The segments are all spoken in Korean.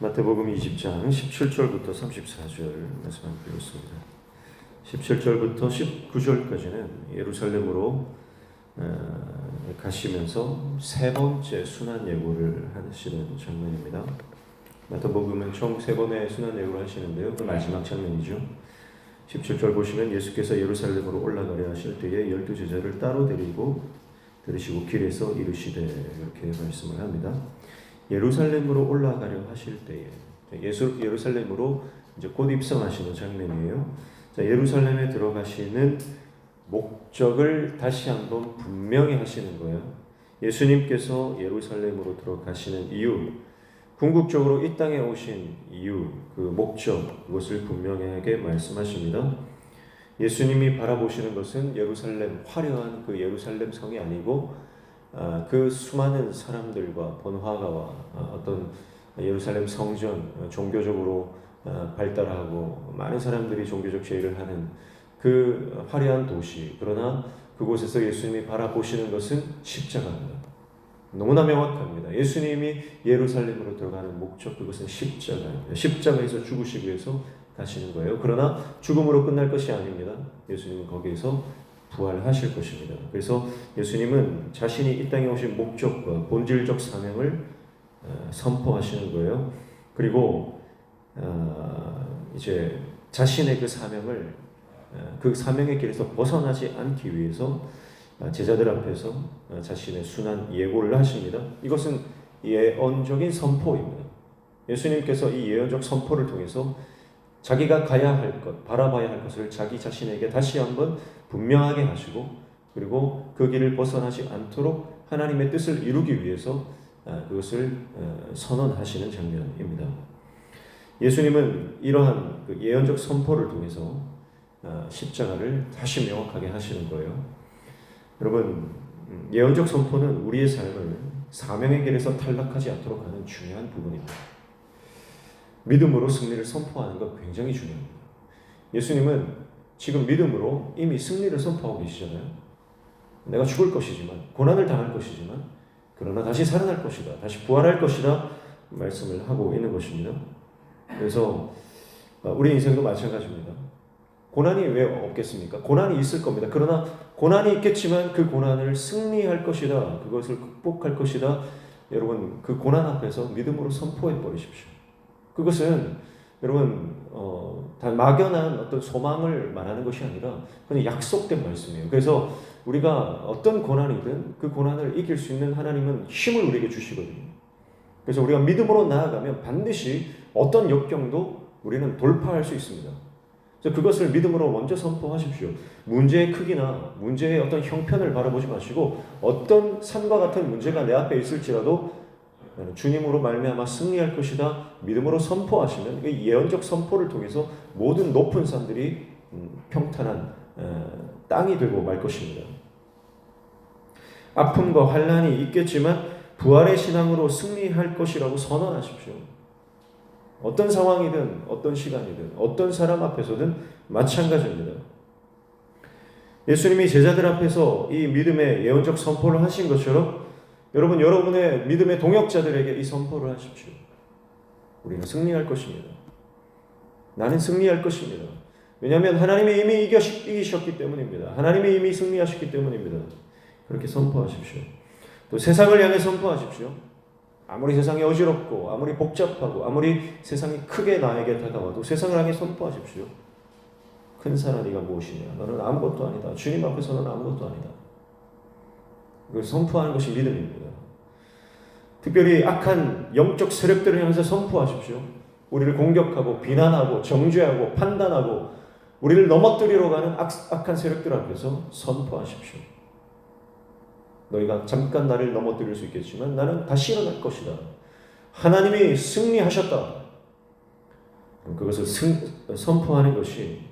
마태복음 20장 17절부터 34절 말씀 한번 읽겠습니다. 17절부터 19절까지는 예루살렘으로 어, 가시면서 세 번째 순환 예고를 하시는 장면입니다. 마태복음은 총 세 번의 순환 예고를 하시는데요. 그 마지막 장면이죠. 17절 보시면 예수께서 예루살렘으로 올라가려 하실 때에 열두 제자를 따로 데리고 들으시고 길에서 이르시되 이렇게 말씀을 합니다. 예루살렘으로 올라가려 하실 때에 예수 예루살렘으로 이제 곧 입성하시는 장면이에요. 자, 예루살렘에 들어가시는 목적을 다시 한번 분명히 하시는 거예요. 예수님께서 예루살렘으로 들어가시는 이유, 궁극적으로 이 땅에 오신 이유, 그 목적, 그것을 분명하게 말씀하십니다. 예수님이 바라보시는 것은 예루살렘, 화려한 그 예루살렘 성이 아니고 아, 그 수많은 사람들과 번화가와 아, 어떤 예루살렘 성전 어, 종교적으로 아, 발달하고 많은 사람들이 종교적 제의를 하는 그 화려한 도시 그러나 그곳에서 예수님이 바라보시는 것은 십자가입니다. 너무나 명확합니다. 예수님이 예루살렘으로 들어가는 목적 그것은 십자가입니다. 십자가에서 죽으시기 위해서 가시는 거예요. 그러나 죽음으로 끝날 것이 아닙니다. 예수님은 거기에서 부활하실 것입니다. 그래서 예수님은 자신이 이 땅에 오신 목적과 본질적 사명을 어, 선포하시는 거예요. 그리고 어, 이제 자신의 그 사명을 어, 그 사명의 길에서 벗어나지 않기 위해서 제자들 앞에서 자신의 순한 예고를 하십니다. 이것은 예언적인 선포입니다. 예수님께서 이 예언적 선포를 통해서 자기가 가야 할 것, 바라봐야 할 것을 자기 자신에게 다시 한번 분명하게 하시고 그리고 그 길을 벗어나지 않도록 하나님의 뜻을 이루기 위해서 아, 그것을 어, 선언하시는 장면입니다. 예수님은 이러한 그 예언적 선포를 통해서 아, 십자가를 다시 명확하게 하시는 거예요. 여러분 음, 예언적 선포는 우리의 삶을 사명의 길에서 탈락하지 않도록 하는 중요한 부분입니다. 믿음으로 승리를 선포하는 것 굉장히 중요합니다. 예수님은 지금 믿음으로 이미 승리를 선포하고 계시잖아요. 내가 죽을 것이지만, 고난을 당할 것이지만, 그러나 다시 살아날 것이다. 다시 부활할 것이다. 말씀을 하고 있는 것입니다. 그래서 우리 인생도 마찬가지입니다. 고난이 왜 없겠습니까? 고난이 있을 겁니다. 그러나 고난이 있겠지만 그 고난을 승리할 것이다. 그것을 극복할 것이다. 여러분, 그 고난 앞에서 믿음으로 선포해 버리십시오. 그것은 여러분 어, 단 막연한 어떤 소망을 말하는 것이 아니라 그냥 약속된 말씀이에요. 그래서 우리가 어떤 고난이든 그 고난을 이길 수 있는 하나님은 힘을 우리에게 주시거든요. 그래서 우리가 믿음으로 나아가면 반드시 어떤 역경도 우리는 돌파할 수 있습니다. 그래서 그것을 믿음으로 먼저 선포하십시오. 문제의 크기나 문제의 어떤 형편을 바라보지 마시고 어떤 산과 같은 문제가 내 앞에 있을지라도 주님으로 말미암아 승리할 것이다 믿음으로 선포하시면 예언적 선포를 통해서 모든 높은 산들이 음, 평탄한 땅이 되고 말 것입니다. 아픔과 환란이 있겠지만 부활의 신앙으로 승리할 것이라고 선언하십시오. 어떤 상황이든 어떤 시간이든 어떤 사람 앞에서든 마찬가지입니다. 예수님이 제자들 앞에서 이 믿음의 예언적 선포를 하신 것처럼 여러분, 여러분의 믿음의 동역자들에게 이 선포를 하십시오. 우리는 승리할 것입니다. 나는 승리할 것입니다. 왜냐하면 하나님이 이미 이기셨기 때문입니다. 하나님이 이미 승리하셨기 때문입니다. 그렇게 선포하십시오. 또 세상을 향해 선포하십시오. 아무리 세상이 어지럽고, 아무리 복잡하고, 아무리 세상이 크게 나에게 다가와도 세상을 향해 선포하십시오. 큰 사람 네가 무엇이냐? 너는 아무것도 아니다. 주님 앞에서는 아무것도 아니다. 그걸 선포하는 것이 믿음입니다. 특별히 악한 영적 세력들을 향해서 선포하십시오. 우리를 공격하고 비난하고 정죄하고 판단하고 우리를 넘어뜨리러 가는 악, 악한 세력들 앞에서 선포하십시오. 너희가 잠깐 나를 넘어뜨릴 수 있겠지만 나는 다시 일어날 것이다. 하나님이 승리하셨다. 그것을 승, 선포하는 것이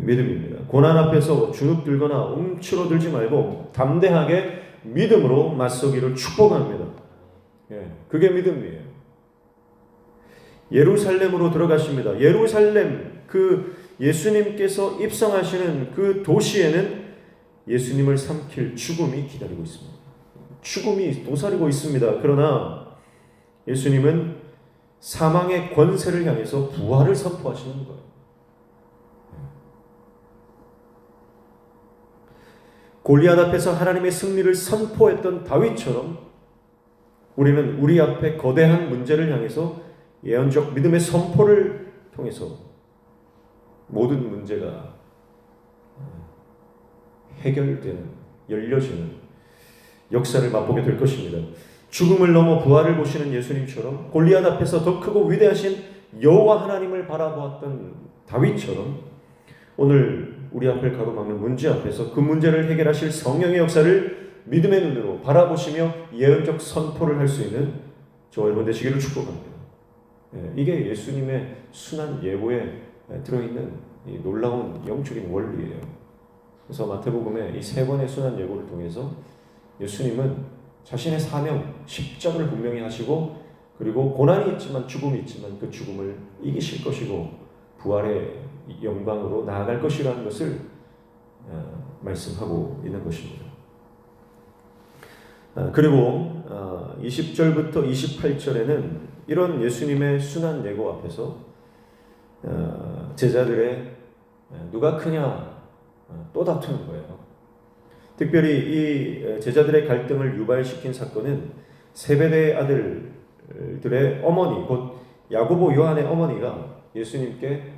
믿음입니다. 고난 앞에서 주눅 들거나 움츠러들지 말고 담대하게 믿음으로 맞서기를 축복합니다. 예, 그게 믿음이에요. 예루살렘으로 들어가십니다. 예루살렘 그 예수님께서 입성하시는 그 도시에는 예수님을 삼킬 죽음이 기다리고 있습니다. 죽음이 도사리고 있습니다. 그러나 예수님은 사망의 권세를 향해서 부활을 선포하시는 거예요. 골리앗 앞에서 하나님의 승리를 선포했던 다윗처럼 우리는 우리 앞에 거대한 문제를 향해서 예언적 믿음의 선포를 통해서 모든 문제가 해결되는 열려지는 역사를 맛보게 될 것입니다. 죽음을 넘어 부활을 보시는 예수님처럼 골리앗 앞에서 더 크고 위대하신 여호와 하나님을 바라보았던 다윗처럼 오늘 우리 앞을 가로막는 문제 앞에서 그 문제를 해결하실 성령의 역사를 믿음의 눈으로 바라보시며 예언적 선포를 할 수 있는 저와 여러분 되시기를 축복합니다. 예, 이게 예수님의 순한 예고에 들어있는 이 놀라운 영적인 원리예요. 그래서 마태복음의 이 세 번의 순한 예고를 통해서 예수님은 자신의 사명, 십자가를 분명히 하시고 그리고 고난이 있지만 죽음이 있지만 그 죽음을 이기실 것이고 부활의 영광으로 나아갈 것이라는 것을 어, 말씀하고 있는 것입니다. 어, 그리고 20절부터 어, 28절에는 이런 예수님의 순한 예고 앞에서 제자들의 누가 크냐 또 다투는 거예요. 특별히 이 제자들의 갈등을 유발시킨 사건은 세베대 아들들의 어머니 곧 야고보 요한의 어머니가 예수님께 아,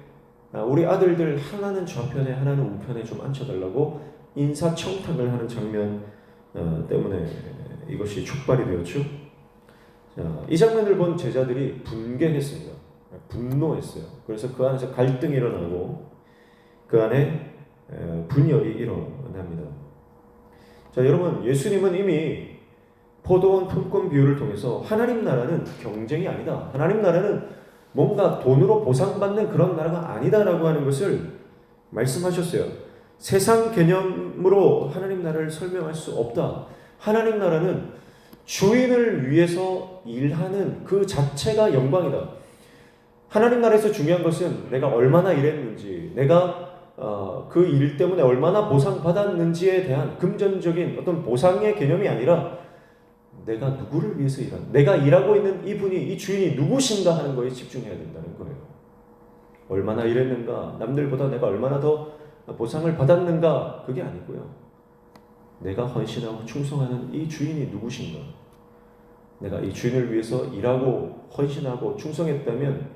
우리 아들들 하나는 좌편에 하나는 우편에 좀 앉혀달라고 인사청탁을 하는 장면 어, 때문에 이것이 촉발이 되었죠. 이 장면을 본 제자들이 분개했습니다. 분노했어요. 그래서 그 안에서 갈등이 일어나고 그 안에 분열이 일어납니다. 자, 여러분, 예수님은 이미 포도원 품권 비유를 통해서 하나님 나라는 경쟁이 아니다. 하나님 나라는 뭔가 돈으로 보상받는 그런 나라가 아니다라고 하는 것을 말씀하셨어요. 세상 개념으로 하나님 나라를 설명할 수 없다. 하나님 나라는 주인을 위해서 일하는 그 자체가 영광이다. 하나님 나라에서 중요한 것은 내가 얼마나 일했는지, 내가 어, 그 일 때문에 얼마나 보상받았는지에 대한 금전적인 어떤 보상의 개념이 아니라 내가 누구를 위해서 일하는, 내가 일하고 있는 이분이, 이 주인이 누구신가 하는 거에 집중해야 된다는 거예요. 얼마나 일했는가, 남들보다 내가 얼마나 더 보상을 받았는가, 그게 아니고요. 내가 헌신하고 충성하는 이 주인이 누구신가? 내가 이 주인을 위해서 일하고 헌신하고 충성했다면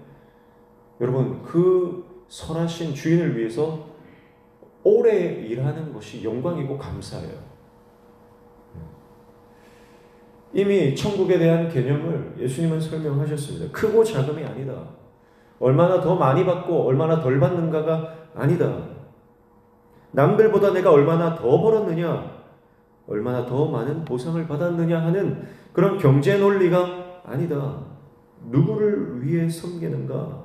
여러분 그 선하신 주인을 위해서 오래 일하는 것이 영광이고 감사해요. 이미 천국에 대한 개념을 예수님은 설명하셨습니다. 크고 작음이 아니다. 얼마나 더 많이 받고 얼마나 덜 받는가가 아니다. 남들보다 내가 얼마나 더 벌었느냐, 얼마나 더 많은 보상을 받았느냐 하는 그런 경제 논리가 아니다. 누구를 위해 섬기는가?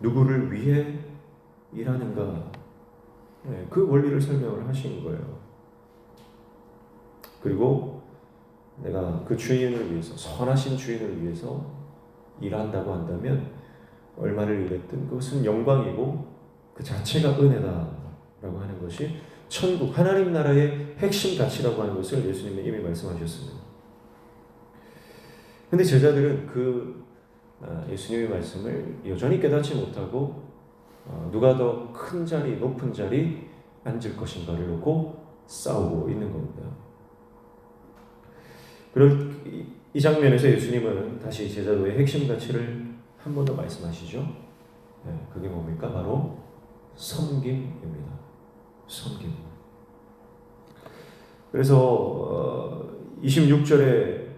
누구를 위해 일하는가? 네, 그 원리를 설명을 하신 거예요. 그리고 내가 그 주인을 위해서 선하신 주인을 위해서 일한다고 한다면 얼마를 일했든 그것은 영광이고 그 자체가 은혜다라고 하는 것이 천국 하나님 나라의 핵심 가치라고 하는 것을 예수님이 이미 말씀하셨습니다. 근데 제자들은 그 아, 예수님의 말씀을 여전히 깨닫지 못하고 어, 누가 더 큰 자리, 높은 자리 앉을 것인가를 놓고 싸우고 있는 겁니다. 그럴 이 장면에서 예수님은 다시 제자도의 핵심 가치를 한 번 더 말씀하시죠. 네, 그게 뭡니까? 바로 섬김입니다. 섬김. 그래서 26절에 어,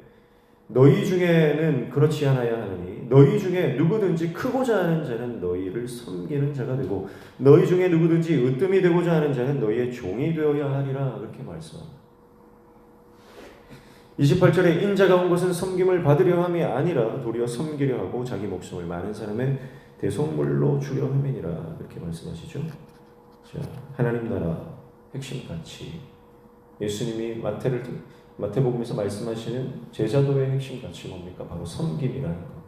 너희 중에는 그렇지 않아야 하느니 너희 중에 누구든지 크고자 하는 자는 너희를 섬기는 자가 되고 너희 중에 누구든지 으뜸이 되고자 하는 자는 너희의 종이 되어야 하리라 그렇게 말씀합니다. 28절에 인자가 온 것은 섬김을 받으려 함이 아니라 도리어 섬기려 하고 자기 목숨을 많은 사람의 대속물로 주려 함이니라 그렇게 말씀하시죠. 자, 하나님 나라 핵심 가치 예수님이 마태를 마태복음에서 말씀하시는 제자도의 핵심 가치 뭡니까? 바로 섬김이라는 것.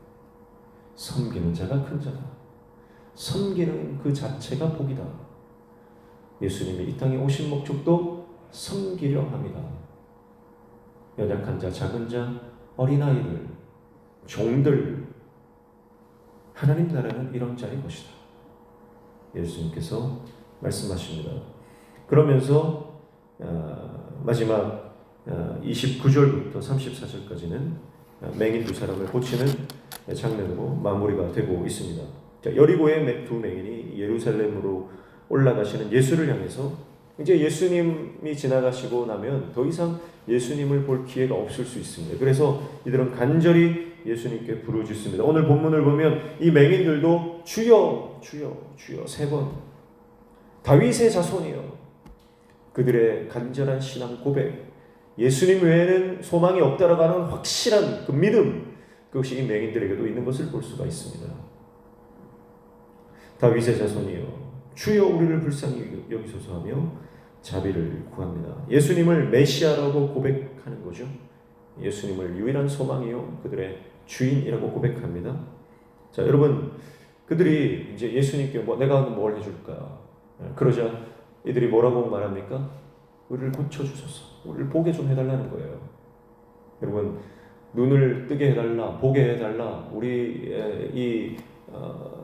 섬기는 자가 큰 자다. 섬기는 그 자체가 복이다. 예수님이 이 땅에 오신 목적도 섬기려 합니다. 연약한 자, 작은 자, 어린아이들, 종들, 하나님 나라는 이런 자의 것이다. 예수님께서 말씀하십니다. 그러면서 어, 마지막 어, 29절부터 34절까지는 맹인 두 사람을 고치는 장면으로 마무리가 되고 있습니다. 자, 여리고의 두 맹인이 예루살렘으로 올라가시는 예수를 향해서 이제 예수님이 지나가시고 나면 더 이상 예수님을 볼 기회가 없을 수 있습니다. 그래서 이들은 간절히 예수님께 부르짖습니다. 오늘 본문을 보면 이 맹인들도 주여 주여 주여 세 번 다윗의 자손이요 그들의 간절한 신앙 고백 예수님 외에는 소망이 없다라고 하는 확실한 그 믿음 그것이 이 맹인들에게도 있는 것을 볼 수가 있습니다. 다윗의 자손이요 주여 우리를 불쌍히 여기소서 하며 자비를 구합니다. 예수님을 메시아라고 고백하는 거죠. 예수님을 유일한 소망이요 그들의 주인이라고 고백합니다. 자 여러분 그들이 이제 예수님께 뭐 내가 뭘 해줄까 그러자 이들이 뭐라고 말합니까? 우리를 고쳐 주소서. 우리를 보게 좀 해달라는 거예요. 여러분 눈을 뜨게 해달라, 보게 해달라, 우리 이 어,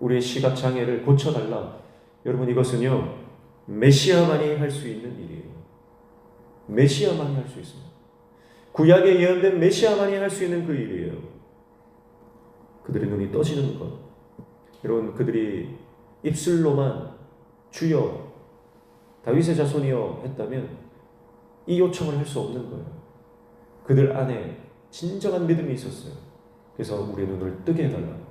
우리의 시각 장애를 고쳐달라. 여러분 이것은요 메시아만이 할 수 있는 일이에요. 메시아만이 할 수 있습니다. 구약에 예언된 메시아만이 할 수 있는 그 일이에요. 그들의 눈이 떠지는 것. 여러분 그들이 입술로만 주여 다윗의 자손이여 했다면 이 요청을 할 수 없는 거예요. 그들 안에 진정한 믿음이 있었어요. 그래서 우리 눈을 뜨게 해달라.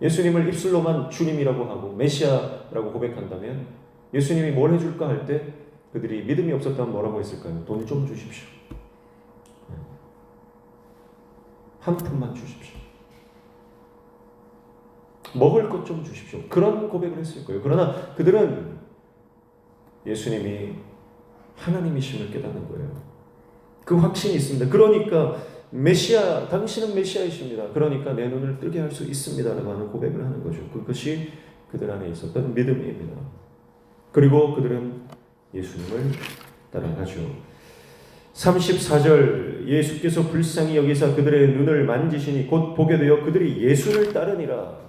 예수님을 입술로만 주님이라고 하고 메시아라고 고백한다면 예수님이 뭘 해줄까 할 때 그들이 믿음이 없었다면 뭐라고 했을까요? 돈 좀 주십시오. 한 푼만 주십시오. 먹을 것 좀 주십시오. 그런 고백을 했을 거예요. 그러나 그들은 예수님이 하나님이심을 깨닫는 거예요. 그 확신이 있습니다. 그러니까 메시아, 당신은 메시아이십니다. 그러니까 내 눈을 뜨게 할 수 있습니다 라고 하는 고백을 하는 거죠. 그것이 그들 안에 있었던 믿음입니다. 그리고 그들은 예수님을 따라가죠. 34절 예수께서 불쌍히 여기사 그들의 눈을 만지시니 곧 보게 되어 그들이 예수를 따르니라.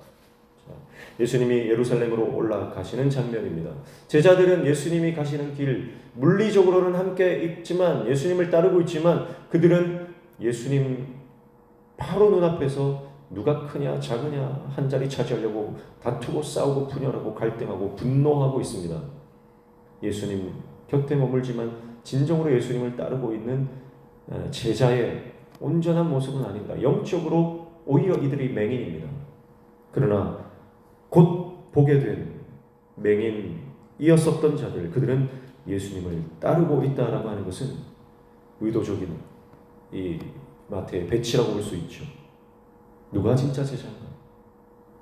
예수님이 예루살렘으로 올라가시는 장면입니다. 제자들은 예수님이 가시는 길 물리적으로는 함께 있지만 예수님을 따르고 있지만 그들은 예수님 바로 눈앞에서 누가 크냐 작으냐 한 자리 차지하려고 다투고 싸우고 분열하고 갈등하고 분노하고 있습니다. 예수님 곁에 머물지만 진정으로 예수님을 따르고 있는 제자의 온전한 모습은 아닙니다. 영적으로 오히려 이들이 맹인입니다. 그러나 곧 보게 된 맹인이었었던 자들 그들은 예수님을 따르고 있다라고 하는 것은 의도적인 이 마태의 배치라고 볼 수 있죠. 누가 진짜 제자인가?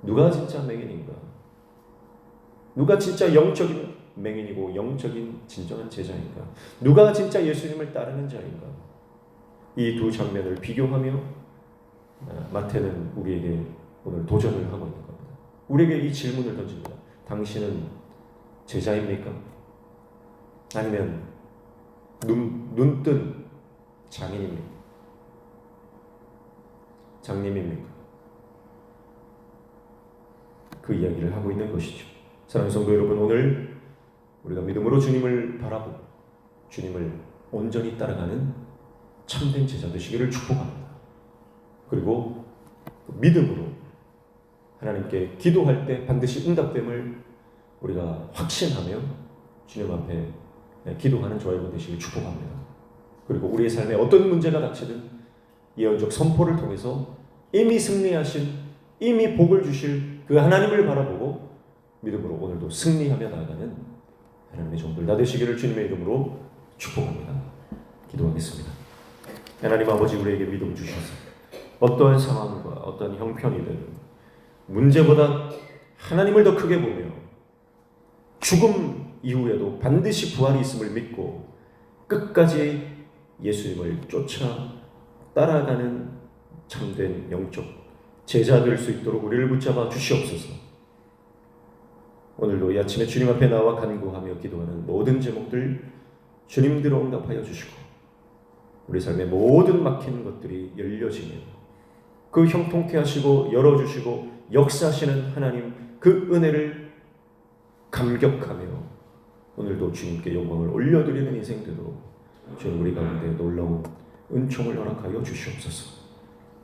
누가 진짜 맹인인가? 누가 진짜 영적인 맹인이고 영적인 진정한 제자인가? 누가 진짜 예수님을 따르는 자인가? 이 두 장면을 비교하며 아, 마태는 우리에게 오늘 도전을 하고 있는 겁니다. 우리에게 이 질문을 던집니다. 당신은 제자입니까? 아니면 눈, 눈뜬 장인입니까? 장님입니까? 그 이야기를 하고 있는 것이죠. 사랑하는 성도 여러분, 오늘 우리가 믿음으로 주님을 바라보고 주님을 온전히 따라가는 참된 제자 되시기를 축복합니다. 그리고 믿음으로 하나님께 기도할 때 반드시 응답됨을 우리가 확신하며 주님 앞에 기도하는 저와 여러분 되시길 축복합니다. 그리고 우리의 삶에 어떤 문제가 닥치든 예언적 선포를 통해서 이미 승리하신 이미 복을 주실 그 하나님을 바라보고 믿음으로 오늘도 승리하며 나아가는 하나님의 종들 다 되시기를 주님의 이름으로 축복합니다. 기도하겠습니다. 하나님 아버지 우리에게 믿음 주셔서 어떠한 상황과 어떤 형편이든 문제보다 하나님을 더 크게 보며 죽음 이후에도 반드시 부활이 있음을 믿고 끝까지 예수님을 쫓아 따라가는 참된 영적 제자 될 수 있도록 우리를 붙잡아 주시옵소서. 오늘도 이 아침에 주님 앞에 나와 간구하며 기도하는 모든 제목들 주님들어 응답하여 주시고 우리 삶의 모든 막힌 것들이 열려지며 그 형통케 하시고 열어주시고 역사하시는 하나님 그 은혜를 감격하며 오늘도 주님께 영광을 올려드리는 인생 되도록 주님 우리 가운데 놀라운 은총을 허락하여 주시옵소서.